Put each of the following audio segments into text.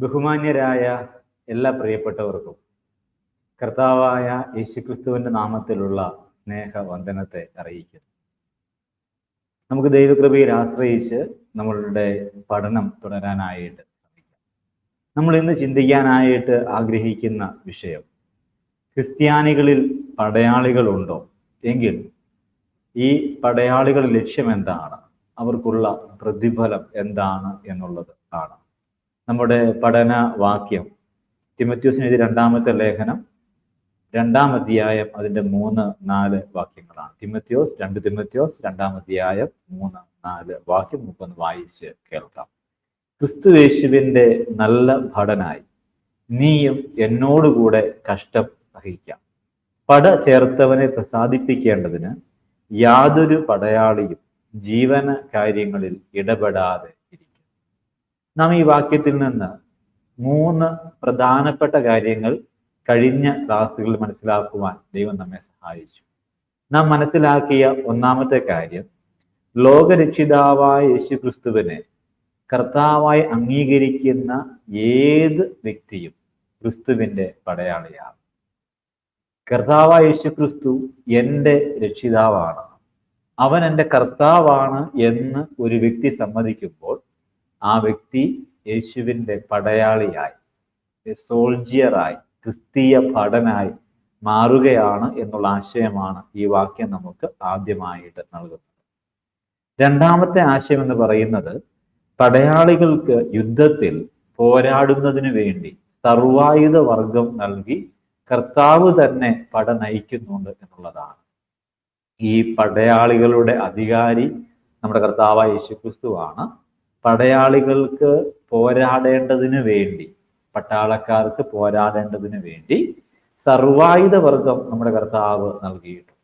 ബഹുമാന്യരായ എല്ലാ പ്രിയപ്പെട്ടവർക്കും കർത്താവായ യേശുക്രിസ്തുവിന്റെ നാമത്തിലുള്ള സ്നേഹ വന്ദനത്തെ അറിയിക്കുന്നു. നമുക്ക് ദൈവകൃപയിൽ ആശ്രയിച്ച് നമ്മളുടെ പഠനം തുടരാനായിട്ട് ശ്രമിക്കാം. നമ്മൾ ഇന്ന് ചിന്തിക്കാനായിട്ട് ആഗ്രഹിക്കുന്ന വിഷയം ക്രിസ്ത്യാനികളിൽ പടയാളികളുണ്ടോ? എങ്കിൽ ഈ പടയാളികളുടെ ലക്ഷ്യം എന്താണ്? അവർക്കുള്ള പ്രതിഫലം എന്താണ് എന്നുള്ളത് ആണ് നമ്മുടെ പഠന വാക്യം തിമത്യോസിന് എഴുതിയ രണ്ടാമത്തെ ലേഖനം രണ്ടാം അധ്യായം അതിന്റെ മൂന്ന് നാല് വാക്യങ്ങളാണ്. തിമത്യോസ് രണ്ട് തിമത്യോസ് രണ്ടാം അധ്യായം മൂന്ന് നാല് വാക്യം നമുക്കൊന്ന് വായിച്ച് കേൾക്കാം. ക്രിസ്തുവേശുവിന്റെ നല്ല ഭടനായി നീയും എന്നോടുകൂടെ കഷ്ടം സഹിക്കാം. പട ചേർത്തവനെ പ്രസാദിപ്പിക്കേണ്ടതിന് യാതൊരു പടയാളിയും ജീവന കാര്യങ്ങളിൽ ഇടപെടാതെ നാം ഈ വാക്യത്തിൽ നിന്ന് മൂന്ന് പ്രധാനപ്പെട്ട കാര്യങ്ങൾ കഴിഞ്ഞ ക്ലാസ്സുകളിൽ മനസ്സിലാക്കുവാൻ ദൈവം നമ്മെ സഹായിച്ചു. നാം മനസ്സിലാക്കിയ ഒന്നാമത്തെ കാര്യം ലോകരക്ഷിതാവായ യേശു ക്രിസ്തുവിനെ കർത്താവായി അംഗീകരിക്കുന്ന ഏത് വ്യക്തിയും ക്രിസ്തുവിന്റെ പടയാളിയാണ്. കർത്താവായ യേശു ക്രിസ്തു എന്റെ രക്ഷിതാവാണ്. അവൻ എന്റെ കർത്താവാണ് എന്ന് ഒരു വ്യക്തി സമ്മതിക്കുമ്പോൾ ആ വ്യക്തി യേശുവിന്റെ പടയാളിയായി സോൾജിയറായി ക്രിസ്തീയ ഭടനായി മാറുകയാണ് എന്നുള്ള ആശയമാണ് ഈ വാക്യം നമുക്ക് ആദ്യമായിട്ട് നൽകുന്നത്. രണ്ടാമത്തെ ആശയം എന്ന് പറയുന്നത് പടയാളികൾക്ക് യുദ്ധത്തിൽ പോരാടുന്നതിന് വേണ്ടി സർവായുധ വർഗം നൽകി കർത്താവ് തന്നെ പട നയിക്കുന്നുണ്ട് എന്നുള്ളതാണ്. ഈ പടയാളികളുടെ അധികാരി നമ്മുടെ കർത്താവായ യേശുക്രിസ്തുവാണ്. പടയാളികൾക്ക് പോരാടേണ്ടതിന് വേണ്ടി പട്ടാളക്കാർക്ക് പോരാടേണ്ടതിന് വേണ്ടി സർവായുധ വർഗം നമ്മുടെ കർത്താവ് നൽകിയിട്ടുണ്ട്.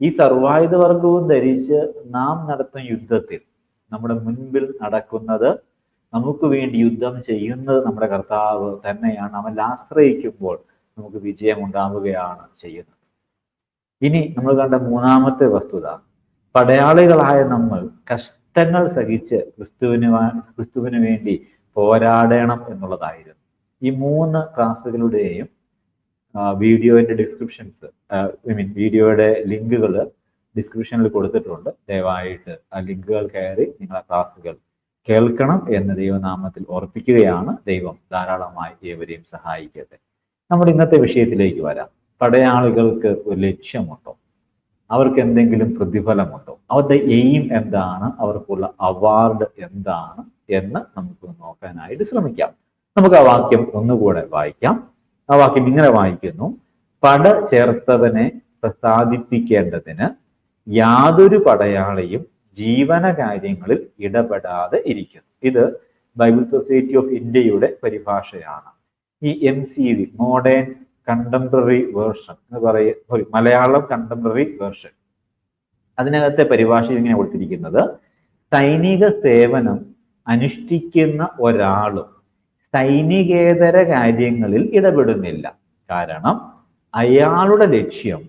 ഈ സർവായുധ വർഗവും ധരിച്ച് നാം നടത്തുന്ന യുദ്ധത്തിൽ നമ്മുടെ മുൻപിൽ നടക്കുന്നത് നമുക്ക് വേണ്ടി യുദ്ധം ചെയ്യുന്നത് നമ്മുടെ കർത്താവ് തന്നെയാണ്. അവൻ ആശ്രയിക്കുമ്പോൾ നമുക്ക് വിജയം ഉണ്ടാവുകയാണ് ചെയ്യുന്നത്. ഇനി നമ്മൾ കണ്ട മൂന്നാമത്തെ വസ്തുത പടയാളികളായ നമ്മൾ കഷ്ടങ്ങൾ സഹിച്ച് ക്രിസ്തുവിന് ക്രിസ്തുവിന് വേണ്ടി പോരാടണം എന്നുള്ളതായിരുന്നു. ഈ മൂന്ന് ക്ലാസ്സുകളുടെയും വീഡിയോയുടെ ഡിസ്ക്രിപ്ഷൻസ് ഐ മീൻ വീഡിയോയുടെ ലിങ്കുകൾ ഡിസ്ക്രിപ്ഷനിൽ കൊടുത്തിട്ടുണ്ട്. ദയവായിട്ട് ആ ലിങ്കുകൾ കയറി നിങ്ങൾ ആ ക്ലാസ്സുകൾ കേൾക്കണം എന്ന് ദൈവനാമത്തിൽ ഓർപ്പിക്കുകയാണ് ദൈവം ധാരാളമായി ഏവരെയും സഹായിക്കട്ടെ. നമ്മുടെ ഇന്നത്തെ വിഷയത്തിലേക്ക് വരാം. പടയാളികൾക്ക് ഒരു ലക്ഷ്യമുണ്ടോ? അവർക്ക് എന്തെങ്കിലും പ്രതിഫലമുണ്ടോ? അവരുടെ എയിം എന്താണ്? അവർക്കുള്ള അവാർഡ് എന്താണ്? എന്ന് നമുക്ക് നോക്കാനായിട്ട് ശ്രമിക്കാം. നമുക്ക് ആ വാക്യം ഒന്നുകൂടെ വായിക്കാം. ആ വാക്യം ഇങ്ങനെ വായിക്കുന്നു. പട ചേർത്തവനെ പ്രസാദിപ്പിക്കേണ്ടതിന് യാതൊരു പടയാളിയും ജീവന കാര്യങ്ങളിൽ ഇടപെടാതെ ഇരിക്കുന്നു. ഇത് ബൈബിൾ സൊസൈറ്റി ഓഫ് ഇന്ത്യയുടെ പരിഭാഷയാണ്. ഈ M C V modern contemporary version എന്ന് പറയ മലയാളം കണ്ടംപററി വേർഷൻ അതിനകത്തെ പരിഭാഷ ഇങ്ങനെ കൊടുത്തിരിക്കുന്നത് സൈനിക സേവനം അനുഷ്ഠിക്കുന്ന ഒരാളും സൈനികേതര കാര്യങ്ങളിൽ ഇടപെടുന്നില്ല. കാരണം അയാളുടെ ലക്ഷ്യം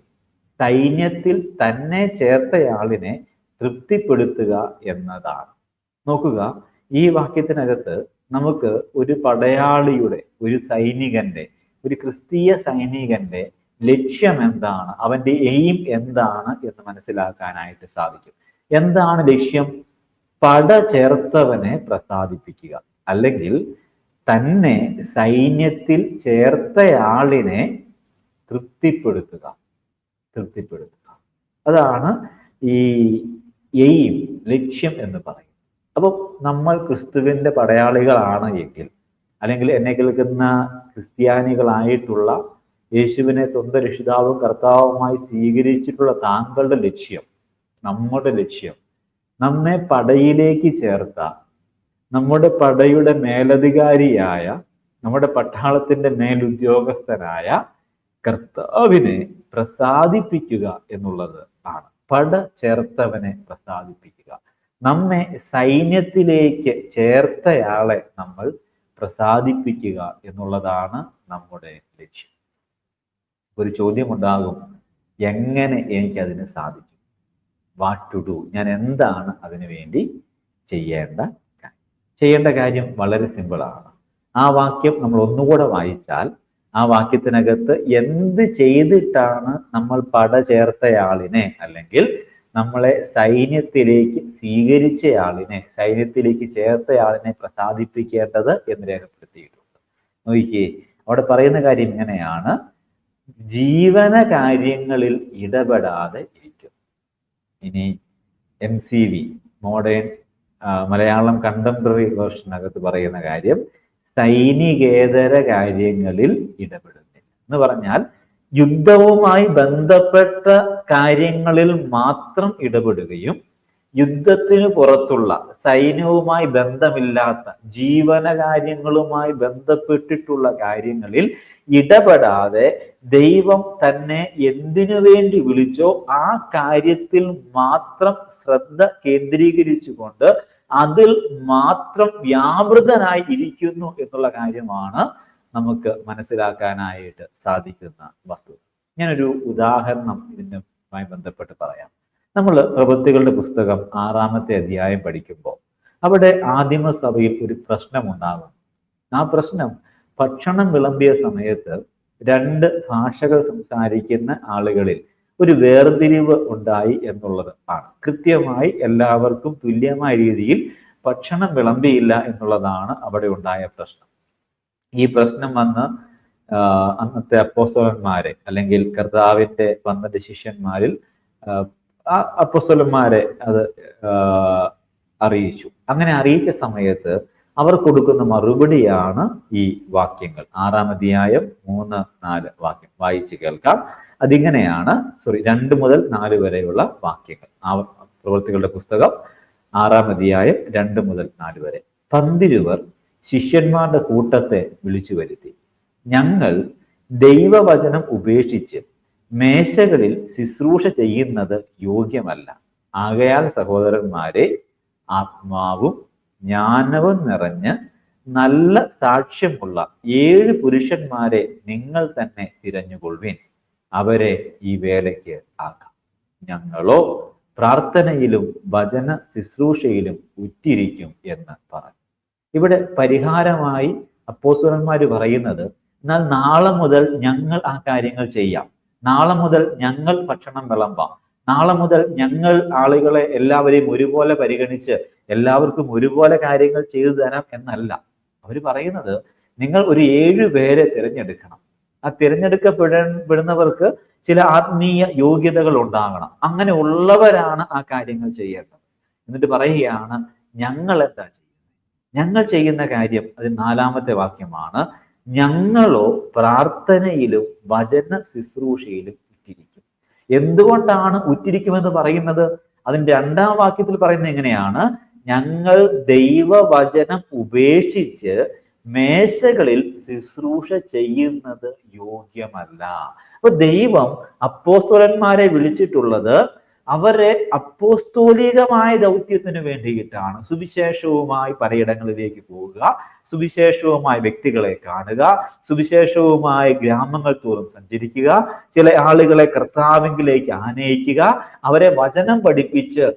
സൈന്യത്തിൽ തന്നെ ചേർത്തയാളിനെ തൃപ്തിപ്പെടുത്തുക എന്നതാണ്. നോക്കുക ഈ വാക്യത്തിനകത്ത് നമുക്ക് ഒരു പടയാളിയുടെ ഒരു സൈനികന്റെ ഒരു ക്രിസ്തീയ സൈനികന്റെ ലക്ഷ്യം എന്താണ്? അവന്റെ എയിം എന്താണ് എന്ന് മനസ്സിലാക്കാനായിട്ട് സാധിക്കും. എന്താണ് ലക്ഷ്യം? പട ചേർത്തവനെ പ്രസാദിപ്പിക്കുക. അല്ലെങ്കിൽ തന്നെ സൈന്യത്തിൽ ചേർത്തയാളിനെ തൃപ്തിപ്പെടുത്തുക. തൃപ്തിപ്പെടുത്തുക. അതാണ് ഈ എയിം ലക്ഷ്യം എന്ന് പറയും അപ്പോൾ നമ്മൾ ക്രിസ്തുവിന്റെ പടയാളികളാണ് എങ്കിൽ അല്ലെങ്കിൽ എന്നെ കേൾക്കുന്ന ക്രിസ്ത്യാനികളായിട്ടുള്ള യേശുവിനെ സ്വന്തം രക്ഷിതാവും കർത്താവുമായി സ്വീകരിച്ചിട്ടുള്ള താങ്കളുടെ ലക്ഷ്യം നമ്മുടെ ലക്ഷ്യം നമ്മെ പടയിലേക്ക് ചേർത്ത നമ്മുടെ പടയുടെ മേലധികാരിയായ നമ്മുടെ പട്ടാളത്തിന്റെ മേലുദ്യോഗസ്ഥനായ കർത്താവിനെ പ്രസാദിപ്പിക്കുക എന്നുള്ളത് ആണ്. പട ചേർത്തവനെ പ്രസാദിപ്പിക്കുക. നമ്മെ സൈന്യത്തിലേക്ക് ചേർത്തയാളെ നമ്മൾ പ്രസാദിപ്പിക്കുക എന്നുള്ളതാണ് നമ്മുടെ ലക്ഷ്യം. ഒരു ചോദ്യമുണ്ടാകും എങ്ങനെ എനിക്കതിന് സാധിക്കും? വാട്ട് ടു ഡു ഞാൻ എന്താണ് അതിനു വേണ്ടി ചെയ്യേണ്ട കാര്യം? ചെയ്യേണ്ട കാര്യം വളരെ സിമ്പിളാണ് ആ വാക്യം നമ്മൾ ഒന്നുകൂടെ വായിച്ചാൽ ആ വാക്യത്തിനകത്ത് എന്ത് ചെയ്തിട്ടാണ് നമ്മൾ പട ചേർത്തയാളിനെ? അല്ലെങ്കിൽ നമ്മളെ സൈന്യത്തിലേക്ക് സ്വീകരിച്ചയാളിനെ സൈന്യത്തിലേക്ക് ചേർത്ത ചേർത്തയാളിനെ പ്രസാദിപ്പിക്കേണ്ടത് എന്ന് രേഖപ്പെടുത്തിയിട്ടുണ്ട്. നോക്കിയേ അവിടെ പറയുന്ന കാര്യം ഇങ്ങനെയാണ്. ജീവന കാര്യങ്ങളിൽ ഇടപെടാതെ ഇരിക്കും. ഇനി M C V modern Malayalam contemporary വേർഷനകത്ത് പറയുന്ന കാര്യം സൈനികേതര കാര്യങ്ങളിൽ ഇടപെടുന്നില്ല. എന്ന് പറഞ്ഞാൽ യുദ്ധവുമായി ബന്ധപ്പെട്ട കാര്യങ്ങളിൽ മാത്രം ഇടപെടുകയും യുദ്ധത്തിന് പുറത്തുള്ള സൈന്യവുമായി ബന്ധമില്ലാത്ത ജീവനകാര്യങ്ങളുമായി ബന്ധപ്പെട്ടിട്ടുള്ള കാര്യങ്ങളിൽ ഇടപെടാതെ ദൈവം തന്നെ എന്തിനു വേണ്ടി വിളിച്ചോ ആ കാര്യത്തിൽ മാത്രം ശ്രദ്ധ കേന്ദ്രീകരിച്ചുകൊണ്ട് അതിൽ മാത്രം വ്യാപൃതനായി ഇരിക്കുന്നു എന്നുള്ള കാര്യമാണ് നമുക്ക് മനസ്സിലാക്കാനായിട്ട് സാധിക്കുന്ന വസ്തു. ഞാനൊരു ഉദാഹരണം ഇതിനുമായി ബന്ധപ്പെട്ട് പറയാം. നമ്മൾ പ്രവൃത്തികളുടെ പുസ്തകം ആറാമത്തെ അധ്യായം പഠിക്കുമ്പോൾ അവിടെ ആദിമസഭയിൽ ഒരു പ്രശ്നം ഉണ്ടാകും ആ പ്രശ്നം ഭക്ഷണം വിളമ്പിയ സമയത്ത് രണ്ട് ഭാഷകൾ സംസാരിക്കുന്ന ആളുകളിൽ ഒരു വേർതിരിവ് ഉണ്ടായി എന്നുള്ളത് ആണ്. കൃത്യമായി എല്ലാവർക്കും തുല്യമായ രീതിയിൽ ഭക്ഷണം വിളമ്പിയില്ല എന്നുള്ളതാണ് അവിടെ ഉണ്ടായ പ്രശ്നം. ഈ പ്രശ്നം വന്ന് അന്നത്തെ അപ്പോസ്തലന്മാരെ അല്ലെങ്കിൽ കർത്താവിന്റെ വന്ന ശിഷ്യന്മാരിൽ അപ്പോസ്തലന്മാരെ അത് അറിയിച്ചു. അങ്ങനെ അറിയിച്ച സമയത്ത് അവർ കൊടുക്കുന്ന മറുപടിയാണ് ഈ വാക്യങ്ങൾ. ആറാം അധ്യായം മൂന്ന് നാല് വാക്യം. വായിച്ചു കേൾക്കാം. അതിങ്ങനെയാണ് സോറി രണ്ട് മുതൽ നാല് വരെയുള്ള വാക്യങ്ങൾ. ആ പ്രവൃത്തികളുടെ പുസ്തകം ആറാം അധ്യായം രണ്ട് മുതൽ നാല് വരെ. പന്തിരുവർ ശിഷ്യന്മാരുടെ കൂട്ടത്തെ വിളിച്ചു വരുത്തി. ഞങ്ങൾ ദൈവവചനം ഉപേക്ഷിച്ച് മേശകളിൽ ശുശ്രൂഷ ചെയ്യുന്നത് യോഗ്യമല്ല. ആകയാൽ സഹോദരന്മാരെ ആത്മാവും ജ്ഞാനവും നിറഞ്ഞ് നല്ല സാക്ഷ്യമുള്ള ഏഴ് പുരുഷന്മാരെ നിങ്ങൾ തന്നെ തിരഞ്ഞുകൊള്ളുവിൻ. അവരെ ഈ വേലയ്ക്ക് ആക്കാം. ഞങ്ങളോ പ്രാർത്ഥനയിലും വചന ശുശ്രൂഷയിലും ഉറ്റിരിക്കും എന്ന് പറഞ്ഞു. ഇവിടെ പരിഹാരമായി അപ്പോസുരന്മാർ പറയുന്നത് എന്നാൽ നാളെ മുതൽ ഞങ്ങൾ ആ കാര്യങ്ങൾ ചെയ്യാം. നാളെ മുതൽ ഞങ്ങൾ ഭക്ഷണം വിളമ്പാം. നാളെ മുതൽ ഞങ്ങൾ ആളുകളെ എല്ലാവരെയും ഒരുപോലെ പരിഗണിച്ച് എല്ലാവർക്കും ഒരുപോലെ കാര്യങ്ങൾ ചെയ്തു തരാം എന്നല്ല. അവർ പറയുന്നത് നിങ്ങൾ ഒരു ഏഴു പേരെ തിരഞ്ഞെടുക്കണം. ആ തിരഞ്ഞെടുക്കപ്പെടപ്പെടുന്നവർക്ക് ചില ആത്മീയ യോഗ്യതകൾ ഉണ്ടാകണം. അങ്ങനെ ഉള്ളവരാണ് ആ കാര്യങ്ങൾ ചെയ്യേണ്ടത്. എന്നിട്ട് പറയുകയാണ് ഞങ്ങൾ എന്താ ചെയ്യുന്നത് ഞങ്ങൾ ചെയ്യുന്ന കാര്യം അത് നാലാമത്തെ വാക്യമാണ്. ഞങ്ങളോ പ്രാർത്ഥനയിലും വചന ശുശ്രൂഷയിലും ഉറ്റിരിക്കും. എന്തുകൊണ്ടാണ് ഉറ്റിരിക്കുമെന്ന് പറയുന്നത്? അതിന്റെ രണ്ടാം വാക്യത്തിൽ പറയുന്നത് എങ്ങനെയാണ്? ഞങ്ങൾ ദൈവവചനം ഉപേക്ഷിച്ച് മേശകളിൽ ശുശ്രൂഷ ചെയ്യുന്നത് യോഗ്യമല്ല. അപ്പൊ ദൈവം അപ്പോസ്തോലന്മാരെ വിളിച്ചിട്ടുള്ളത് അവരെ അപ്പോസ്തോലികമായ ദൗത്യത്തിന് വേണ്ടിയിട്ടാണ്. സുവിശേഷവുമായി പലയിടങ്ങളിലേക്ക് പോവുക. സുവിശേഷവുമായി വ്യക്തികളെ കാണുക. സുവിശേഷവുമായി ഗ്രാമങ്ങൾ തോറും സഞ്ചരിക്കുക. ചില ആളുകളെ കർത്താവിങ്കിലേക്ക് ആനയിക്കുക. അവരെ വചനം പഠിപ്പിച്ച്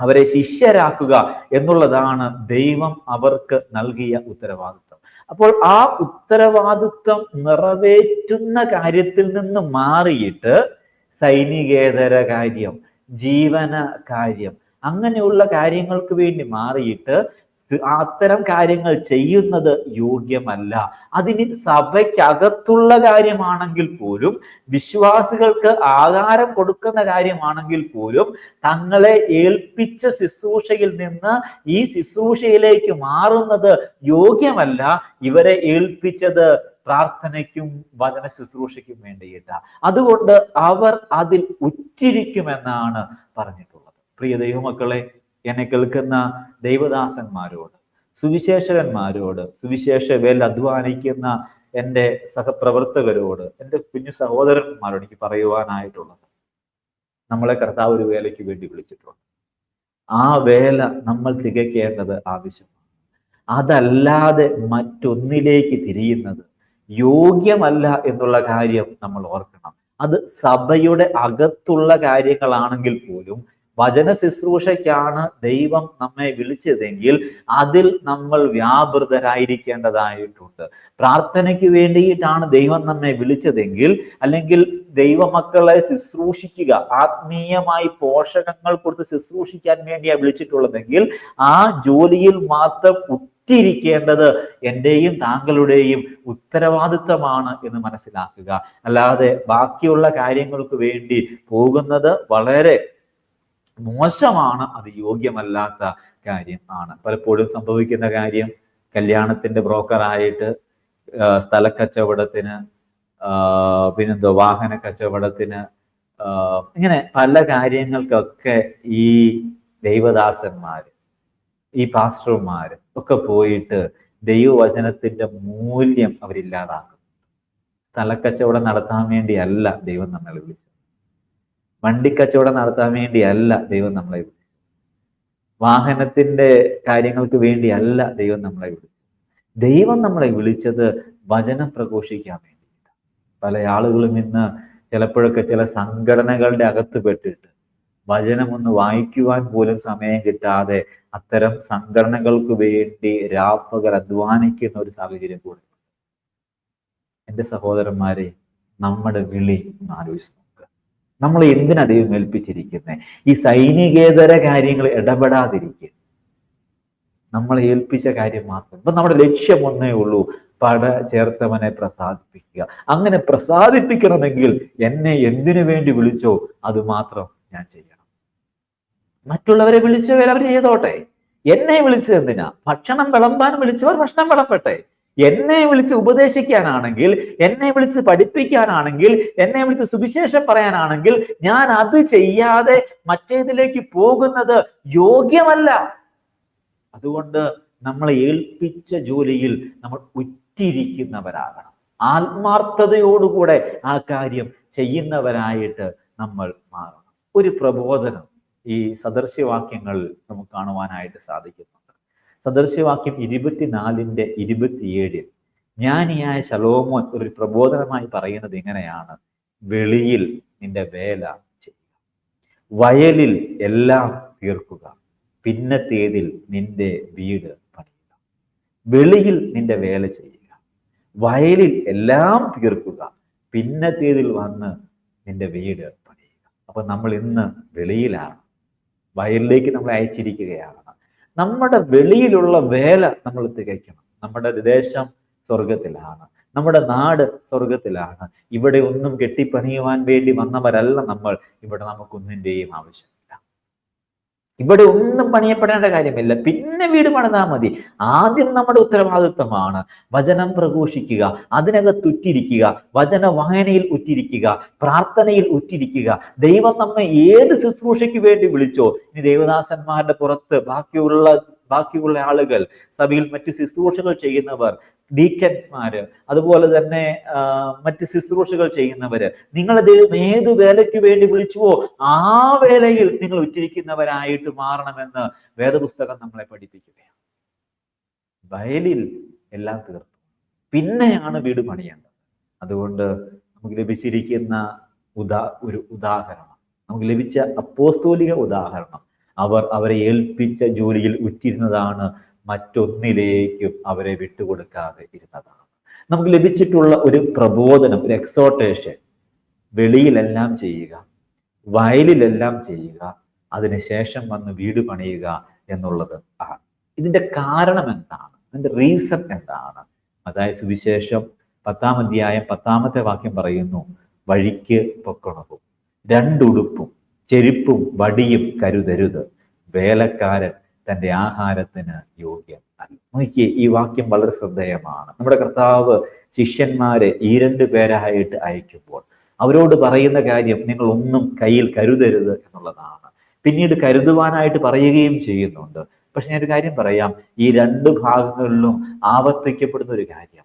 അവരെ ശിഷ്യരാക്കുക എന്നുള്ളതാണ് ദൈവം അവർക്ക് നൽകിയ ഉത്തരവാദിത്വം. അപ്പോൾ ആ ഉത്തരവാദിത്വം നിറവേറ്റുന്ന കാര്യത്തിൽ നിന്ന് മാറിയിട്ട് സൈനികേതര കാര്യം ജീവന കാര്യം അങ്ങനെയുള്ള കാര്യങ്ങൾക്ക് വേണ്ടി മാറിയിട്ട് അത്തരം കാര്യങ്ങൾ ചെയ്യുന്നത് യോഗ്യമല്ല. അതിന് സഭയ്ക്കകത്തുള്ള കാര്യമാണെങ്കിൽ പോലും വിശ്വാസികൾക്ക് ആധാരം കൊടുക്കുന്ന കാര്യമാണെങ്കിൽ പോലും തങ്ങളെ ഏൽപ്പിച്ച ശുശ്രൂഷയിൽ നിന്ന് ഈ ശുശ്രൂഷയിലേക്ക് മാറുന്നത് യോഗ്യമല്ല. ഇവരെ ഏൽപ്പിച്ചത് പ്രാർത്ഥനയ്ക്കും വചന ശുശ്രൂഷയ്ക്കും വേണ്ടിയിട്ട. അതുകൊണ്ട് അവർ അതിൽ ഉറ്റിരിക്കുമെന്നാണ് പറഞ്ഞിട്ടുള്ളത്. പ്രിയ ദൈവമക്കളെ എന്നെ കേൾക്കുന്ന ദൈവദാസന്മാരോട് സുവിശേഷകന്മാരോട് സുവിശേഷ വേല അധ്വാനിക്കുന്ന എന്റെ സഹപ്രവർത്തകരോട് എന്റെ കുഞ്ഞു സഹോദരന്മാരോട് എനിക്ക് പറയുവാനായിട്ടുള്ളത്. നമ്മളെ കർത്താവ് ഒരു വേലയ്ക്ക് വേണ്ടി വിളിച്ചിട്ടുണ്ട്. ആ വേല നമ്മൾ തികയ്ക്കേണ്ടത് ആവശ്യമാണ്. അതല്ലാതെ മറ്റൊന്നിലേക്ക് തിരിയുന്നത് യോഗ്യമല്ല എന്നുള്ള കാര്യം നമ്മൾ ഓർക്കണം. അത് സഭയുടെ അകത്തുള്ള കാര്യങ്ങളാണെങ്കിൽ പോലും വചന ശുശ്രൂഷയ്ക്കാണ് ദൈവം നമ്മെ വിളിച്ചതെങ്കിൽ അതിൽ നമ്മൾ വ്യാപൃതരായിരിക്കേണ്ടതായിട്ടുണ്ട്. പ്രാർത്ഥനയ്ക്ക് വേണ്ടിയിട്ടാണ് ദൈവം നമ്മെ വിളിച്ചതെങ്കിൽ അല്ലെങ്കിൽ ദൈവമക്കളെ ശുശ്രൂഷിക്കുക ആത്മീയമായി പോഷകങ്ങൾ കൊടുത്ത് ശുശ്രൂഷിക്കാൻ വേണ്ടിയാണ് വിളിച്ചിട്ടുള്ളതെങ്കിൽ ആ ജോലിയിൽ മാത്രം ഉറ്റിരിക്കേണ്ടത് എന്റെയും താങ്കളുടെയും ഉത്തരവാദിത്തമാണ് എന്ന് മനസ്സിലാക്കുക. അല്ലാതെ ബാക്കിയുള്ള കാര്യങ്ങൾക്ക് വേണ്ടി പോകുന്നത് വളരെ മോശമാണ് അത് യോഗ്യമല്ലാത്ത കാര്യം ആണ്. പലപ്പോഴും സംഭവിക്കുന്ന കാര്യം കല്യാണത്തിന്റെ ബ്രോക്കറായിട്ട് സ്ഥലക്കച്ചവടത്തിന് പിന്നെന്തോ വാഹന കച്ചവടത്തിന് ഇങ്ങനെ പല കാര്യങ്ങൾക്കൊക്കെ ഈ ദൈവദാസന്മാര് ഈ പാസ്റ്റർമാർ ഒക്കെ പോയിട്ട് ദൈവവചനത്തിന്റെ മൂല്യം അവരില്ലാതാക്കും സ്ഥലക്കച്ചവടം നടത്താൻ വേണ്ടിയല്ല ദൈവം നമ്മളെ വിളിച്ചത്. വണ്ടിക്കച്ചവടം നടത്താൻ വേണ്ടിയല്ല ദൈവം നമ്മളെ വിളിച്ചത്. വാഹനത്തിന്റെ കാര്യങ്ങൾക്ക് വേണ്ടിയല്ല ദൈവം നമ്മളെ വിളിച്ചത്. ദൈവം നമ്മളെ വിളിച്ചത് വചനം പ്രഘോഷിക്കാൻ വേണ്ടിയിട്ടാണ്. പല ആളുകളും ഇന്ന് ചിലപ്പോഴൊക്കെ ചില സംഘടനകളുടെ അകത്ത് പെട്ടിട്ട് വചനം ഒന്ന് വായിക്കുവാൻ പോലും സമയം കിട്ടാതെ അത്തരം സംഘടനകൾക്ക് വേണ്ടി രാപ്പകൽ അധ്വാനിക്കുന്ന ഒരു സാഹചര്യം കൂടി. എന്റെ സഹോദരന്മാരെ നമ്മുടെ വിളി ഒന്ന് ആലോചിച്ച് നോക്കുക നമ്മൾ എന്തിനാ ദൈവം ഏൽപ്പിച്ചിരിക്കുന്നത് ഈ സൈനികേതര കാര്യങ്ങൾ ഇടപെടാതിരിക്കുക നമ്മൾ ഏൽപ്പിച്ച കാര്യം മാത്രം. ഇപ്പൊ നമ്മുടെ ലക്ഷ്യം ഒന്നേ ഉള്ളൂ പട ചേർത്തവനെ പ്രസാദിപ്പിക്കുക. അങ്ങനെ പ്രസാദിപ്പിക്കണമെങ്കിൽ എന്നെ എന്തിനു വേണ്ടി വിളിച്ചോ അത് മാത്രം ഞാൻ ചെയ്യണം മറ്റുള്ളവരെ വിളിച്ചവർ അവർ ചെയ്തോട്ടെ. എന്നെ വിളിച്ചത് എന്തിനാ? ഭക്ഷണം വിളമ്പാൻ വിളിച്ചവർ ഭക്ഷണം വിളമ്പട്ടെ. എന്നെ വിളിച്ച് ഉപദേശിക്കാനാണെങ്കിൽ എന്നെ വിളിച്ച് പഠിപ്പിക്കാനാണെങ്കിൽ എന്നെ വിളിച്ച് സുവിശേഷം പറയാനാണെങ്കിൽ ഞാൻ അത് ചെയ്യാതെ മറ്റേതിലേക്ക് പോകുന്നത് യോഗ്യമല്ല. അതുകൊണ്ട് നമ്മളെ ഏൽപ്പിച്ച ജോലിയിൽ നമ്മൾ ഉറ്റിരിക്കുന്നവരാകണം. ആത്മാർത്ഥതയോടുകൂടെ ആ കാര്യം ചെയ്യുന്നവരായിട്ട് നമ്മൾ മാറണം. ഒരു പ്രബോധനം. ഈ സദർശ്യവാക്യങ്ങൾ നമുക്ക് കാണുവാനായിട്ട് സാധിക്കുന്നുണ്ട്. സദർശ്യവാക്യം ഇരുപത്തിനാലിന്റെ ഇരുപത്തിയേഴിൽ ജ്ഞാനിയായ ശലോമോൻ ഒരു പ്രബോധനമായി പറയുന്നത് ഇങ്ങനെയാണ്. വെളിയിൽ നിന്റെ വേല ചെയ്യുക. വയലിൽ എല്ലാം തീർക്കുക. പിന്നത്തേതിൽ നിന്റെ വീട് പണിയുക. വെളിയിൽ നിന്റെ വേല ചെയ്യുക. വയലിൽ എല്ലാം തീർക്കുക. പിന്നത്തേതിൽ വന്ന് നിന്റെ വീട് പണിയുക. അപ്പൊ നമ്മൾ ഇന്ന് വെളിയിലാണ്. വയലിലേക്ക് നമ്മൾ അയച്ചിരിക്കുകയാണ്. നമ്മുടെ വെളിയിലുള്ള വേല നമ്മൾ തികയ്ക്കണം. നമ്മുടെ ദേശം സ്വർഗത്തിലാണ് നമ്മുടെ നാട് സ്വർഗത്തിലാണ് ഇവിടെ ഒന്നും കെട്ടിപ്പണിയുവാൻ വേണ്ടി വന്നവരല്ല നമ്മൾ. ഇവിടെ നമുക്കൊന്നിന്റെയും ആവശ്യമില്ല ഇവിടെ ഒന്നും പണിയപ്പെടേണ്ട കാര്യമില്ല. പിന്നെ വീട് പണിതാൽ മതി. ആദ്യം നമ്മുടെ ഉത്തരവാദിത്വമാണ് വചനം പ്രഘോഷിക്കുക അതിനകത്ത് ഉറ്റിരിക്കുക വചന വായനയിൽ ഉറ്റിരിക്കുക പ്രാർത്ഥനയിൽ ഉറ്റിരിക്കുക. ദൈവം നമ്മെ ഏത് ശുശ്രൂഷയ്ക്ക് വേണ്ടി വിളിച്ചോ ഇനി ദേവദാസന്മാരുടെ പുറത്ത് ബാക്കിയുള്ള ബാക്കിയുള്ള ആളുകൾ സഭയിൽ മറ്റ് ശുശ്രൂഷകൾ ചെയ്യുന്നവർ ഡീക്കൻസ്മാര് അതുപോലെ തന്നെ മറ്റ് ശുശ്രൂഷകൾ ചെയ്യുന്നവര്. നിങ്ങൾ ദൈവം ഏത് വേലയ്ക്ക് വേണ്ടി വിളിച്ചുവോ ആ വേലയിൽ നിങ്ങൾ ഉറ്റിരിക്കുന്നവരായിട്ട് മാറണമെന്ന് വേദപുസ്തകം നമ്മളെ പഠിപ്പിക്കുകയാണ്. വയലിൽ എല്ലാം തീർത്തു പിന്നെയാണ് വീട് പണിയേണ്ടത്. അതുകൊണ്ട് നമുക്ക് ലഭിച്ചിരിക്കുന്ന ഉദാ ഒരു ഉദാഹരണം നമുക്ക് ലഭിച്ച അപ്പോസ്തോലിക ഉദാഹരണം അവർ അവരെ ഏൽപ്പിച്ച ജോലിയിൽ ഉറ്റിരുന്നതാണ് മറ്റൊന്നിലേക്കും അവരെ വിട്ടുകൊടുക്കാതെ ഇരുന്നതാണ്. നമുക്ക് ലഭിച്ചിട്ടുള്ള ഒരു പ്രബോധനം ഒരു എക്സോട്ടേഷൻ വെളിയിലെല്ലാം ചെയ്യുക വയലിലെല്ലാം ചെയ്യുക അതിനുശേഷം വന്ന് വീട് പണിയുക എന്നുള്ളത് ആണ്. ഇതിന്റെ കാരണം എന്താണ്? അതിന്റെ റീസൺ എന്താണ്? അതായത് സുവിശേഷം പത്താം അധ്യായം പത്താമത്തെ വാക്യം പറയുന്നു വഴിക്ക് പൊക്കണവും രണ്ടുടുപ്പും ചെരുപ്പും വടിയും കരുതരുത്. വേലക്കാരൻ തന്റെ ആഹാരത്തിന് യോഗ്യൻ അല്ല. നോക്കിയേ ഈ വാക്യം വളരെ ശ്രദ്ധേയമാണ്. നമ്മുടെ കർത്താവ് ശിഷ്യന്മാരെ ഈ രണ്ട് പേരായിട്ട് അയക്കുമ്പോൾ അവരോട് പറയുന്ന കാര്യം നിങ്ങൾ ഒന്നും കയ്യിൽ കരുതരുത് എന്നുള്ളതാണ്. പിന്നീട് കരുതുവാനായിട്ട് പറയുകയും ചെയ്യുന്നുണ്ട്. പക്ഷെ ഞാനൊരു കാര്യം പറയാം. ഈ രണ്ട് ഭാഗങ്ങളിലും ആവർത്തിക്കപ്പെടുന്ന ഒരു കാര്യം.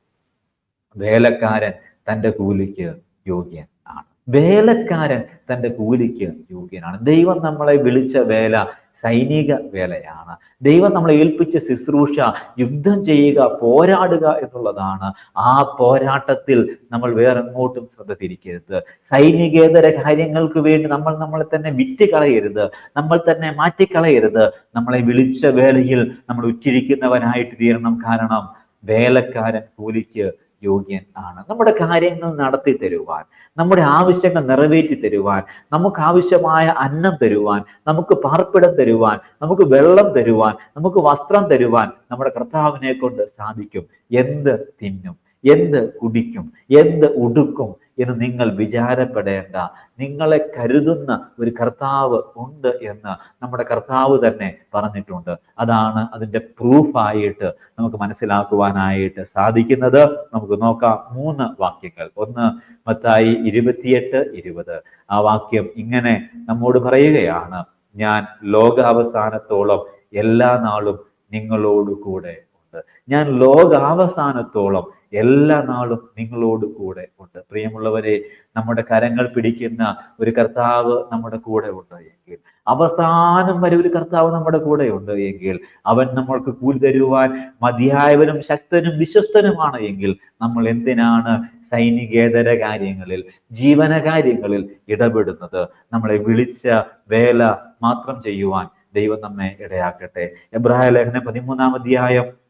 വേലക്കാരൻ തന്റെ കൂലിക്ക് യോഗ്യൻ ആണ്. വേലക്കാരൻ തന്റെ കൂലിക്ക് യോഗ്യനാണ് ദൈവം നമ്മളെ വിളിച്ച വേല സൈനിക വേലയാണ്. ദൈവം നമ്മളെ ഏൽപ്പിച്ച ശുശ്രൂഷ യുദ്ധം ചെയ്യുക പോരാടുക എന്നുള്ളതാണ്. ആ പോരാട്ടത്തിൽ നമ്മൾ വേറെങ്ങോട്ടും ശ്രദ്ധ തിരിക്കരുത്. സൈനികേതര കാര്യങ്ങൾക്ക് വേണ്ടി നമ്മൾ നമ്മളെ തന്നെ വിറ്റ് കളയരുത് നമ്മൾ തന്നെ മാറ്റിക്കളയരുത്. നമ്മളെ വിളിച്ച വേളയിൽ നമ്മൾ ഉറ്റിരിക്കുന്നവനായിട്ട് തീരണം. കാരണം വേലക്കാരൻ കൂലിക്ക് യോഗ്യൻ ആണ്. നമ്മുടെ കാര്യങ്ങൾ നടത്തി തരുവാൻ നമ്മുടെ ആവശ്യങ്ങൾ നിറവേറ്റി തരുവാൻ നമുക്ക് ആവശ്യമായ അന്നം തരുവാൻ നമുക്ക് പാർപ്പിടം തരുവാൻ നമുക്ക് വെള്ളം തരുവാൻ നമുക്ക് വസ്ത്രം തരുവാൻ നമ്മുടെ കർത്താവിനെ കൊണ്ട് സാധിക്കും. എന്ത് തിന്നും എന്ത് കുടിക്കും എന്ത് ഉടുക്കും എന്ന് നിങ്ങൾ വിചാരപ്പെടേണ്ട. നിങ്ങളെ കരുതുന്ന ഒരു കർത്താവ് ഉണ്ട് എന്ന് നമ്മുടെ കർത്താവ് തന്നെ പറഞ്ഞിട്ടുണ്ട്. അതാണ് അതിന്റെ പ്രൂഫായിട്ട് നമുക്ക് മനസ്സിലാക്കുവാനായിട്ട് സാധിക്കുന്നത്. നമുക്ക് നോക്കാം മൂന്ന് വാക്യങ്ങൾ. ഒന്ന് മത്തായി ഇരുപത്തിയെട്ട് ഇരുപത്. ആ വാക്യം ഇങ്ങനെ നമ്മോട് പറയുകയാണ്. ഞാൻ ലോകാവസാനത്തോളം എല്ലാ നാളും നിങ്ങളോട് കൂടെ ഉണ്ട്. ഞാൻ ലോകാവസാനത്തോളം എല്ലാ നാളും നിങ്ങളോട് കൂടെ ഉണ്ട്. പ്രിയമുള്ളവരെ നമ്മുടെ കരങ്ങൾ പിടിക്കുന്ന ഒരു കർത്താവ് നമ്മുടെ കൂടെ ഉണ്ട് എങ്കിൽ അവസാനം വരെ ഒരു കർത്താവ് നമ്മുടെ കൂടെ ഉണ്ട് എങ്കിൽ അവൻ നമ്മൾക്ക് കൂലി തരുവാൻ മതിയായവനും ശക്തനും വിശ്വസ്തനുമാണ് എങ്കിൽ നമ്മൾ എന്തിനാണ് സൈനികേതര കാര്യങ്ങളിൽ ജീവനകാര്യങ്ങളിൽ ഇടപെടുന്നത്? നമ്മളെ വിളിച്ച വേല മാത്രം ചെയ്യുവാൻ ദൈവം നമ്മെ ഇടയാക്കട്ടെ. എബ്രാഹിം ലേഖന പതിമൂന്നാം അധ്യായം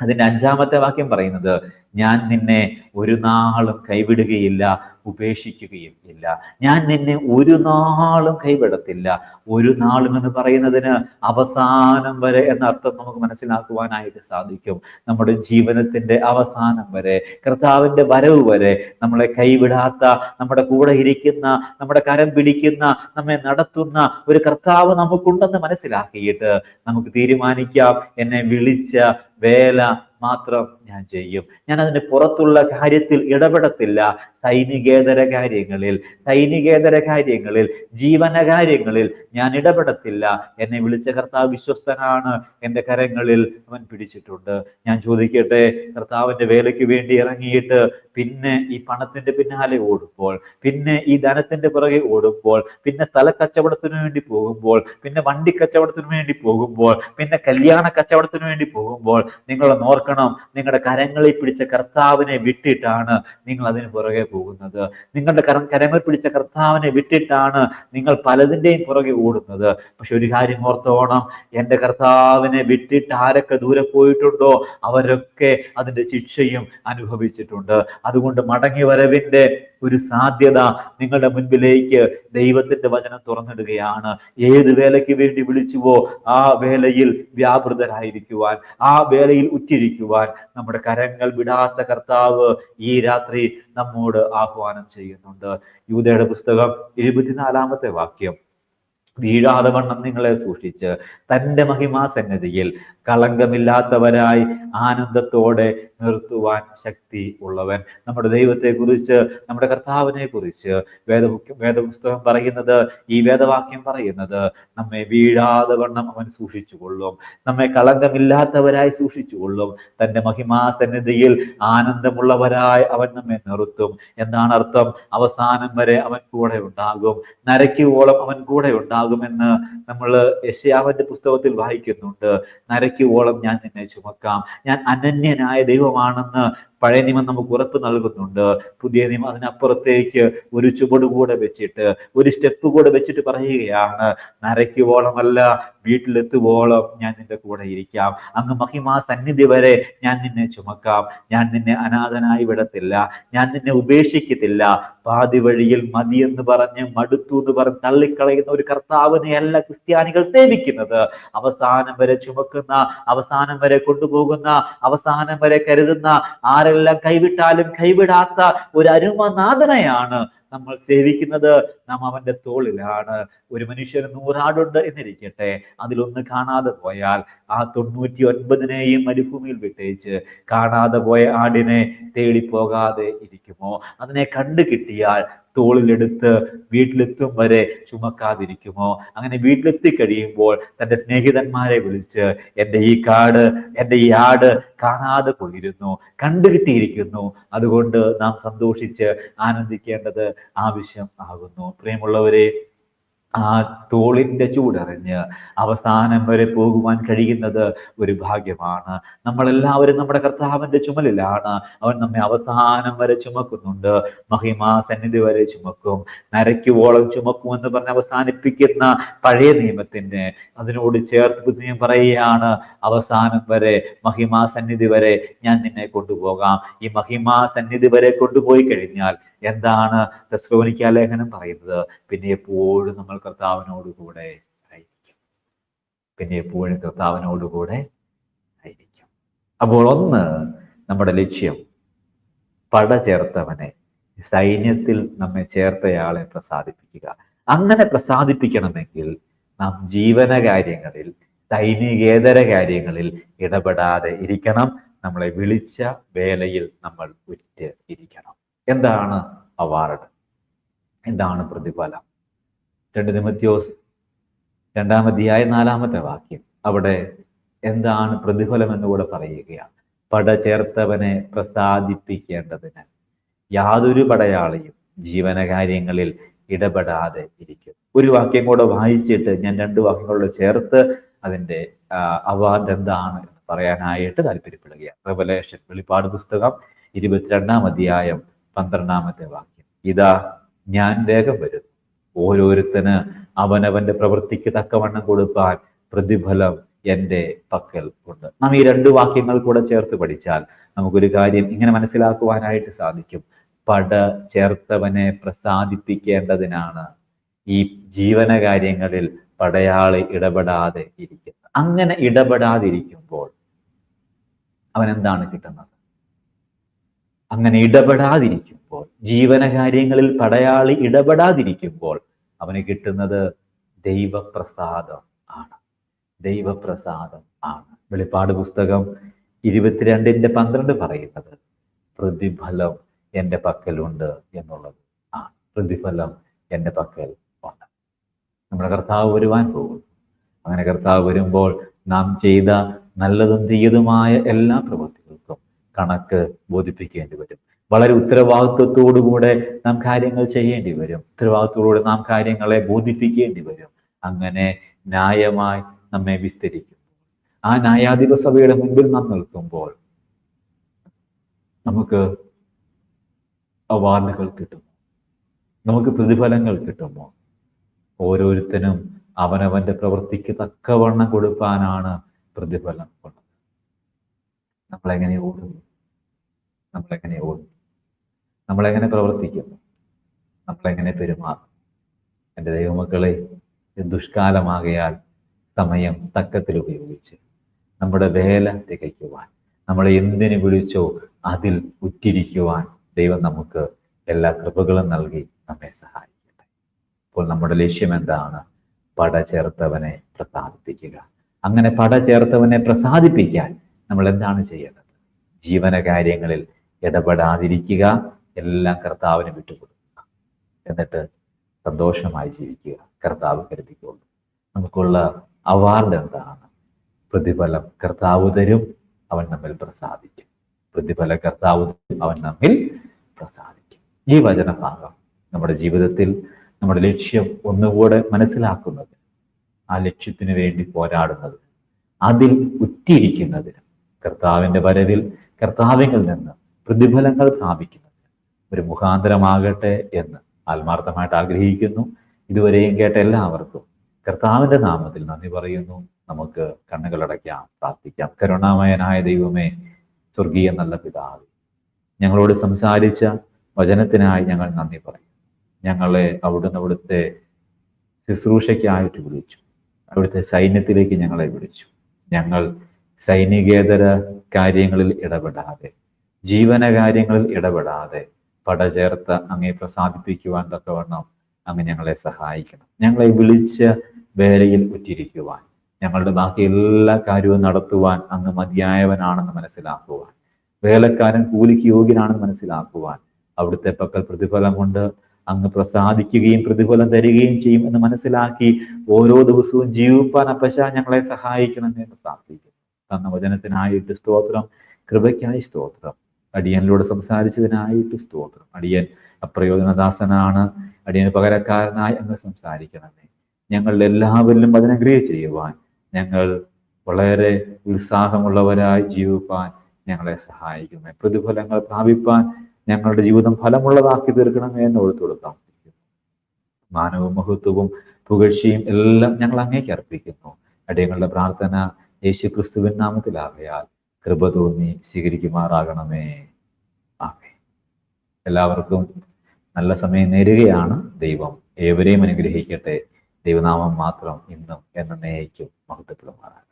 അതിന്റെ അഞ്ചാമത്തെ വാക്യം പറയുന്നത് ഞാൻ നിന്നെ ഒരു നാളും കൈവിടുകയില്ല ഉപേക്ഷിക്കുകയും ഇല്ല. ഞാൻ നിന്നെ ഒരു നാളും കൈവിടത്തില്ല. ഒരു നാളും എന്ന് പറയുന്നതിന് അവസാനം വരെ എന്ന അർത്ഥം നമുക്ക് മനസ്സിലാക്കുവാനായിട്ട് സാധിക്കും. നമ്മുടെ ജീവനത്തിന്റെ അവസാനം വരെ കർത്താവിന്റെ വരവ് വരെ നമ്മളെ കൈവിടാത്ത നമ്മുടെ കൂടെ ഇരിക്കുന്ന നമ്മുടെ കരം പിടിക്കുന്ന നമ്മെ നടത്തുന്ന ഒരു കർത്താവ് നമുക്കുണ്ടെന്ന് മനസ്സിലാക്കിയിട്ട് നമുക്ക് തീരുമാനിക്കാം. എന്നെ വിളിച്ച വേല മാത്രം ഞാൻ ചെയ്യും. ഞാൻ അതിന് പുറത്തുള്ള കാര്യത്തിൽ ഇടപെടത്തില്ല. സൈനികേതര കാര്യങ്ങളിൽ സൈനികേതര കാര്യങ്ങളിൽ ജീവന കാര്യങ്ങളിൽ ഞാൻ ഇടപെടത്തില്ല. എന്നെ വിളിച്ച കർത്താവ് വിശ്വസ്തനാണ്. എന്റെ കരങ്ങളിൽ അവൻ പിടിച്ചിട്ടുണ്ട്. ഞാൻ ചോദിക്കട്ടെ കർത്താവിന്റെ വേലയ്ക്ക് വേണ്ടി ഇറങ്ങിയിട്ട് പിന്നെ ഈ പണത്തിന്റെ പിന്നാലെ ഓടുമ്പോൾ പിന്നെ ഈ ധനത്തിന്റെ പുറകെ ഓടുമ്പോൾ പിന്നെ സ്ഥല കച്ചവടത്തിന് വേണ്ടി പോകുമ്പോൾ പിന്നെ വണ്ടി കച്ചവടത്തിന് വേണ്ടി പോകുമ്പോൾ പിന്നെ കല്യാണ കച്ചവടത്തിന് വേണ്ടി പോകുമ്പോൾ നിങ്ങൾ ഓർക്കണം നിങ്ങളുടെ കരങ്ങളിൽ പിടിച്ച കർത്താവിനെ വിട്ടിട്ടാണ് നിങ്ങൾ അതിന് പുറകെ പോകുന്നത്. നിങ്ങളുടെ കര കരങ്ങൾ പിടിച്ച കർത്താവിനെ വിട്ടിട്ടാണ് നിങ്ങൾ പലതിന്റെയും പുറകെ ഓടുന്നത്. പക്ഷെ ഒരു കാര്യം ഓർത്തോണം എന്റെ കർത്താവിനെ വിട്ടിട്ട് ആരൊക്കെ ദൂരെ പോയിട്ടുണ്ടോ അവരൊക്കെ അതിന്റെ ശിക്ഷയും അനുഭവിച്ചിട്ടുണ്ട്. അതുകൊണ്ട് മടങ്ങി വരവിന്റെ ഒരു സാധ്യത നിങ്ങളുടെ മുൻപിലേക്ക് ദൈവത്തിന്റെ വചനം തുറന്നിടുകയാണ്. ഏത് വേലയ്ക്ക് വേണ്ടി വിളിച്ചുവോ ആ വേലയിൽ വ്യാപൃതരായിരിക്കുവാൻ ആ വേലയിൽ ഉറ്റിരിക്കുവാൻ നമ്മുടെ കരങ്ങൾ വിടാത്ത കർത്താവ് ഈ രാത്രി നമ്മോട് ആഹ്വാനം ചെയ്യുന്നുണ്ട്. യൂതയുടെ പുസ്തകം ഇരുപത്തിനാലാമത്തെ വാക്യം. വീഴാതെ വണ്ണം നിങ്ങളെ സൂക്ഷിച്ച് തന്റെ മഹിമാസന്നിധിയിൽ കളങ്കമില്ലാത്തവരായി ആനന്ദത്തോടെ നിർത്തുവാൻ ശക്തി ഉള്ളവൻ. നമ്മുടെ ദൈവത്തെക്കുറിച്ച് നമ്മുടെ കർത്താവിനെ കുറിച്ച് വേദ വേദപുസ്തകം പറയുന്നത് ഈ വേദവാക്യം പറയുന്നത് നമ്മെ വീഴാതെ വണ്ണം അവൻ സൂക്ഷിച്ചുകൊള്ളും. നമ്മെ കളങ്കമില്ലാത്തവരായി സൂക്ഷിച്ചുകൊള്ളും. തന്റെ മഹിമാസന്നിധിയിൽ ആനന്ദമുള്ളവരായി അവൻ നമ്മെ നിർത്തും എന്നാണ് അർത്ഥം അവസാനം വരെ അവൻ കൂടെ ഉണ്ടാകും. നരയ്ക്കുവോളം അവൻ കൂടെ ഉണ്ടാകുമെന്ന് നമ്മൾ യശയാവന്റെ പുസ്തകത്തിൽ വായിക്കുന്നുണ്ട്. നരയ്ക്കുവോളം ഞാൻ നിന്നെ ചുമക്കാം. ഞാൻ അനന്യനായ ദൈവമാണെന്ന് പഴയ നിയമം നമുക്ക് ഉറപ്പ് നൽകുന്നുണ്ട്. പുതിയ നിയമം അതിനപ്പുറത്തേക്ക് ഒരു ചുവട് കൂടെ വെച്ചിട്ട് ഒരു സ്റ്റെപ്പ് കൂടെ വെച്ചിട്ട് പറയുകയാണ് നരയ്ക്കുവോളമല്ല വീട്ടിലെത്തുവോളം ഞാൻ നിന്റെ കൂടെ ഇരിക്കാം. അങ്ങ് മഹിമാ സന്നിധി വരെ ഞാൻ നിന്നെ ചുമക്കാം. ഞാൻ നിന്നെ അനാഥനായി വിടത്തില്ല. ഞാൻ നിന്നെ ഉപേക്ഷിക്കത്തില്ല. പാതി വഴിയിൽ മതി എന്ന് പറഞ്ഞ് മടുത്തു എന്ന് പറഞ്ഞ് തള്ളിക്കളയുന്ന ഒരു കർത്താവിനെയല്ല ക്രിസ്ത്യാനികൾ സേവിക്കുന്നത്. അവസാനം വരെ ചുമക്കുന്ന അവസാനം വരെ കൊണ്ടുപോകുന്ന അവസാനം വരെ കരുതുന്ന ആരെല്ലാം കൈവിട്ടാലും കൈവിടാത്ത ഒരു അരുമനാഥനെയാണ് നമ്മൾ സേവിക്കുന്നത്. നാം അവന്റെ തോളിലാണ്. ഒരു മനുഷ്യന് നൂറാടുണ്ട് എന്നിരിക്കട്ടെ. അതിലൊന്ന് കാണാതെ പോയാൽ ആ തൊണ്ണൂറ്റി ഒൻപതിനെയും മരുഭൂമിയിൽ വിട്ടേച്ച് കാണാതെ പോയ ആടിനെ തേടിപ്പോകാതെ ഇരിക്കുമോ? അതിനെ കണ്ടു കിട്ടിയാൽ തോളിലെടുത്ത് വീട്ടിലെത്തും വരെ ചുമക്കാതിരിക്കുമോ? അങ്ങനെ വീട്ടിലെത്തി കഴിയുമ്പോൾ തന്റെ സ്നേഹിതന്മാരെ വിളിച്ച് എന്റെ ഈ കാട് എന്റെ ഈ ആട് കാണാതെ പോയിരുന്നു കണ്ടുകിട്ടിയിരിക്കുന്നു. അതുകൊണ്ട് നാം സന്തോഷിച്ച് ആനന്ദിക്കേണ്ടത് ആവശ്യം ആകുന്നു. പ്രിയമുള്ളവരെ ആ തോളിന്റെ ചൂടറിഞ്ഞ് അവസാനം വരെ പോകുവാൻ കഴിയുന്നത് ഒരു ഭാഗ്യമാണ്. നമ്മളെല്ലാവരും നമ്മുടെ കർത്താവിന്റെ ചുമലിലാണ്. അവൻ നമ്മെ അവസാനം വരെ ചുമക്കുന്നുണ്ട്. മഹിമാ സന്നിധി വരെ ചുമക്കും. നരയ്ക്കുവോളം ചുമക്കും എന്ന് പറഞ്ഞ് അവസാനിപ്പിക്കുന്ന പഴയ നിയമത്തിന്റെ അതിനോട് ചേർത്ത് പുതിയ പറയുകയാണ് അവസാനം വരെ മഹിമാ സന്നിധി വരെ ഞാൻ നിന്നെ കൊണ്ടുപോകാം. ഈ മഹിമാ സന്നിധി വരെ കൊണ്ടുപോയി കഴിഞ്ഞാൽ എന്താണ് തെസ്ലോനിക്ക ലേഖനം പറയുന്നത്? പിന്നെ എപ്പോഴും നമ്മൾ കർത്താവിനോട് കൂടെ ആയിരിക്കും. പിന്നെ എപ്പോഴും കർത്താവിനോട് കൂടെ ആയിരിക്കും. അപ്പോൾ ഒന്ന് നമ്മുടെ ലക്ഷ്യം പട ചേർത്തവനെ സൈന്യത്തിൽ നമ്മെ ചേർത്തയാളെ പ്രസാദിപ്പിക്കുക. അങ്ങനെ പ്രസാദിപ്പിക്കണമെങ്കിൽ നാം ജീവന കാര്യങ്ങളിൽ സൈനികേതര കാര്യങ്ങളിൽ ഇടപെടാതെ ഇരിക്കണം. നമ്മളെ വിളിച്ച വേലയിൽ നമ്മൾ ഉറ്റ് ഇരിക്കണം. എന്താണ് അവാർഡ് എന്താണ് പ്രതിഫലം? രണ്ട് നിമത്യോസ് രണ്ടാം അധ്യായ നാലാമത്തെ വാക്യം. അവിടെ എന്താണ് പ്രതിഫലം എന്നുകൂടെ പറയുകയാണ്. പട ചേർത്തവനെ പ്രസാദിപ്പിക്കേണ്ടതിന് യാതൊരു പടയാളിയും ജീവനകാര്യങ്ങളിൽ ഇടപെടാതെ ഇരിക്കും. ഒരു വാക്യം കൂടെ വായിച്ചിട്ട് ഞാൻ രണ്ട് വാക്യങ്ങളോട് ചേർത്ത് അതിന്റെ അവാർഡ് എന്താണ് എന്ന് പറയാനായിട്ട് താല്പര്യപ്പെടുകയാണ്. റെവലേഷൻ വെളിപ്പാട് പുസ്തകം ഇരുപത്തിരണ്ടാം അധ്യായം പന്ത്രണ്ടാമത്തെ വാക്യം. ഇതാ ഞാൻ വേഗം വരുന്നു. ഓരോരുത്തന് അവനവന്റെ പ്രവൃത്തിക്ക് തക്കവണ്ണം കൊടുപ്പാൻ പ്രതിഫലം എന്റെ പക്കൽ ഉണ്ട്. നാം ഈ രണ്ട് വാക്യങ്ങൾ കൂടെ ചേർത്ത് പഠിച്ചാൽ നമുക്കൊരു കാര്യം ഇങ്ങനെ മനസ്സിലാക്കുവാനായിട്ട് സാധിക്കും. പട ചേർത്തവനെ പ്രസാദിപ്പിക്കേണ്ടതിനാണ് ഈ ജീവനകാര്യങ്ങളിൽ പടയാളി ഇടപെടാതെ ഇരിക്കുന്നത്. അങ്ങനെ ഇടപെടാതിരിക്കുമ്പോൾ അവൻ എന്താണ് കിട്ടുന്നത്? അങ്ങനെ ഇടപെടാതിരിക്കുമ്പോൾ ജീവനകാര്യങ്ങളിൽ പടയാളി ഇടപെടാതിരിക്കുമ്പോൾ അവന് കിട്ടുന്നത് ദൈവപ്രസാദം ആണ്. ദൈവപ്രസാദം ആണ്. വെളിപ്പാട് പുസ്തകം ഇരുപത്തിരണ്ടിന്റെ പന്ത്രണ്ട് പറയുന്നത് പ്രതിഫലം എന്റെ പക്കലുണ്ട് എന്നുള്ളത് ആ പ്രതിഫലം എന്റെ പക്കൽ ഉണ്ട്. നമ്മുടെ കർത്താവ് വരുവാൻ പോകുന്നു. അങ്ങനെ കർത്താവ് വരുമ്പോൾ നാം ചെയ്ത നല്ലതും തീയതുമായ എല്ലാ പ്രവൃത്തികൾക്കും കണക്ക് ബോധിപ്പിക്കേണ്ടി വരും. വളരെ ഉത്തരവാദിത്വത്തോടുകൂടെ നാം കാര്യങ്ങൾ ചെയ്യേണ്ടി വരും. ഉത്തരവാദിത്വത്തോടുകൂടെ നാം കാര്യങ്ങളെ ബോധിപ്പിക്കേണ്ടി വരും. അങ്ങനെ ന്യായമായി നമ്മെ വിസ്തരിക്കും. ആ ന്യായാധിപ സഭയുടെ മുൻപിൽ നാം നിൽക്കുമ്പോൾ നമുക്ക് അവാർഡുകൾ കിട്ടുമോ? നമുക്ക് പ്രതിഫലങ്ങൾ കിട്ടുമോ? ഓരോരുത്തരും അവനവന്റെ പ്രവൃത്തിക്ക് തക്കവണ്ണം കൊടുക്കാനാണ് പ്രതിഫലം ഉള്ളത്. നമ്മളെങ്ങനെ ഓടുന്നു? നമ്മളെങ്ങനെ ഓടും നമ്മളെങ്ങനെ പ്രവർത്തിക്കും നമ്മളെങ്ങനെ പെരുമാറും എന്റെ ദൈവമക്കളെ ദുഷ്കാലമാകയാൽ സമയം തക്കത്തിൽ ഉപയോഗിച്ച് നമ്മുടെ വേല തികയ്ക്കുവാൻ നമ്മളെ എന്തിനു വിളിച്ചോ അതിൽ ഉറ്റിരിക്കുവാൻ ദൈവം നമുക്ക് എല്ലാ കൃപകളും നൽകി നമ്മെ സഹായിക്കട്ടെ. അപ്പോൾ നമ്മുടെ ലക്ഷ്യം എന്താണ്? പട ചേർത്തവനെ പ്രസാദിപ്പിക്കുക. അങ്ങനെ പട ചേർത്തവനെ പ്രസാദിപ്പിക്കാൻ നമ്മൾ എന്താണ് ചെയ്യേണ്ടത്? ജീവന കാര്യങ്ങളിൽ ഇടപെടാതിരിക്കുക എല്ലാം കർത്താവിന് വിട്ടുകൊടുക്കുക. എന്നിട്ട് സന്തോഷമായി ജീവിക്കുക. കർത്താവ് കരുതിക്കൊള്ളു നമുക്കുള്ള അവാർഡ് എന്താണ്? പ്രതിഫലം കർത്താവ് തരും അവൻ നമ്മിൽ പ്രസാദിക്കും. പ്രതിഫല കർത്താവ് അവൻ നമ്മിൽ പ്രസാദിക്കും. ഈ വചനഭാഗം നമ്മുടെ ജീവിതത്തിൽ നമ്മുടെ ലക്ഷ്യം ഒന്നുകൂടെ മനസ്സിലാക്കുന്നത് ആ ലക്ഷ്യത്തിന് വേണ്ടി പോരാടുന്നത് അതിൽ ഉറ്റിയിരിക്കുന്നതിന് കർത്താവിന്റെ വരവിൽ കർത്താവിൽ നിന്ന് പ്രതിഫലങ്ങൾ പ്രാപിക്കുന്നതിന് ഒരു മുഖാന്തരമാകട്ടെ എന്ന് ആത്മാർത്ഥമായിട്ട് ആഗ്രഹിക്കുന്നു. ഇതുവരെയും കേട്ട എല്ലാവർക്കും കർത്താവിന്റെ നാമത്തിൽ നന്ദി പറയുന്നു. നമുക്ക് കണ്ണുകളടയ്ക്കാം പ്രാർത്ഥിക്കാം. കരുണാമയനായ ദൈവമേ സ്വർഗീയ നല്ല പിതാവ് ഞങ്ങളോട് സംസാരിച്ച വചനത്തിനായി ഞങ്ങൾ നന്ദി പറയും ഞങ്ങളെ അവിടുന്ന് അവിടുത്തെ ശുശ്രൂഷയ്ക്കായിട്ട് വിളിച്ചു. അവിടുത്തെ സൈന്യത്തിലേക്ക് ഞങ്ങളെ വിളിച്ചു. ഞങ്ങൾ സൈനികേതര കാര്യങ്ങളിൽ ഇടപെടാതെ ജീവന ഇടപെടാതെ പട ചേർത്ത് അങ്ങേ പ്രസാദിപ്പിക്കുവാൻ തക്കവണ്ണം അങ്ങ് ഞങ്ങളെ സഹായിക്കണം. ഞങ്ങളെ വിളിച്ച വേലയിൽ ഉറ്റിരിക്കുവാൻ ഞങ്ങളുടെ ബാക്കി എല്ലാ കാര്യവും നടത്തുവാൻ അങ്ങ് മതിയായവനാണെന്ന് മനസ്സിലാക്കുവാൻ വേലക്കാരൻ കൂലിക്ക് യോഗ്യനാണെന്ന് മനസ്സിലാക്കുവാൻ അവിടുത്തെ പക്കൽ പ്രതിഫലം കൊണ്ട് അങ്ങ് പ്രസാദിക്കുകയും പ്രതിഫലം തരികയും ചെയ്യും എന്ന് മനസ്സിലാക്കി ഓരോ ദിവസവും ജീവിപ്പാൻ അപ്പശ ഞങ്ങളെ സഹായിക്കണം എന്ന് പ്രാർത്ഥിക്കുന്നു. തന്ന വചനത്തിനായിട്ട് സ്തോത്രം കൃപയ്ക്കായി സ്തോത്രം. അടിയനിലൂടെ സംസാരിച്ചതിനായിട്ട് സ്തോത്രം. അടിയൻ അപ്രയോജനദാസനാണ്. അടിയന് പകരക്കാരനായി അങ്ങ് സംസാരിക്കണമേ. ഞങ്ങളുടെ എല്ലാവരിലും അതിനഗ്രഹ ചെയ്യുവാൻ ഞങ്ങൾ വളരെ ഉത്സാഹമുള്ളവരായി ജീവിപ്പാൻ ഞങ്ങളെ സഹായിക്കണമേ പ്രതിഫലങ്ങൾ പ്രാപിപ്പാൻ ഞങ്ങളുടെ ജീവിതം ഫലമുള്ളതാക്കി തീർക്കണമേ എന്ന് ഓർത്തു കൊടുക്കാം മാനവും മഹത്വവും പുകഴ്ചയും എല്ലാം ഞങ്ങൾ അങ്ങേക്ക് അർപ്പിക്കുന്നു. അടിയങ്ങളുടെ പ്രാർത്ഥന യേശു ക്രിസ്തുവിൻ നാമത്തിലാകയാൽ കൃപ തോന്നി സ്വീകരിക്കുമാറാകണമേ. ആമേ എല്ലാവർക്കും നല്ല സമയം നേരുകയാണ്. ദൈവം ഏവരെയും അനുഗ്രഹിക്കട്ടെ. ദൈവനാമം മാത്രം ഇന്നും എന്നേക്കും മഹത്വപ്പെടുമാറാകട്ടെ.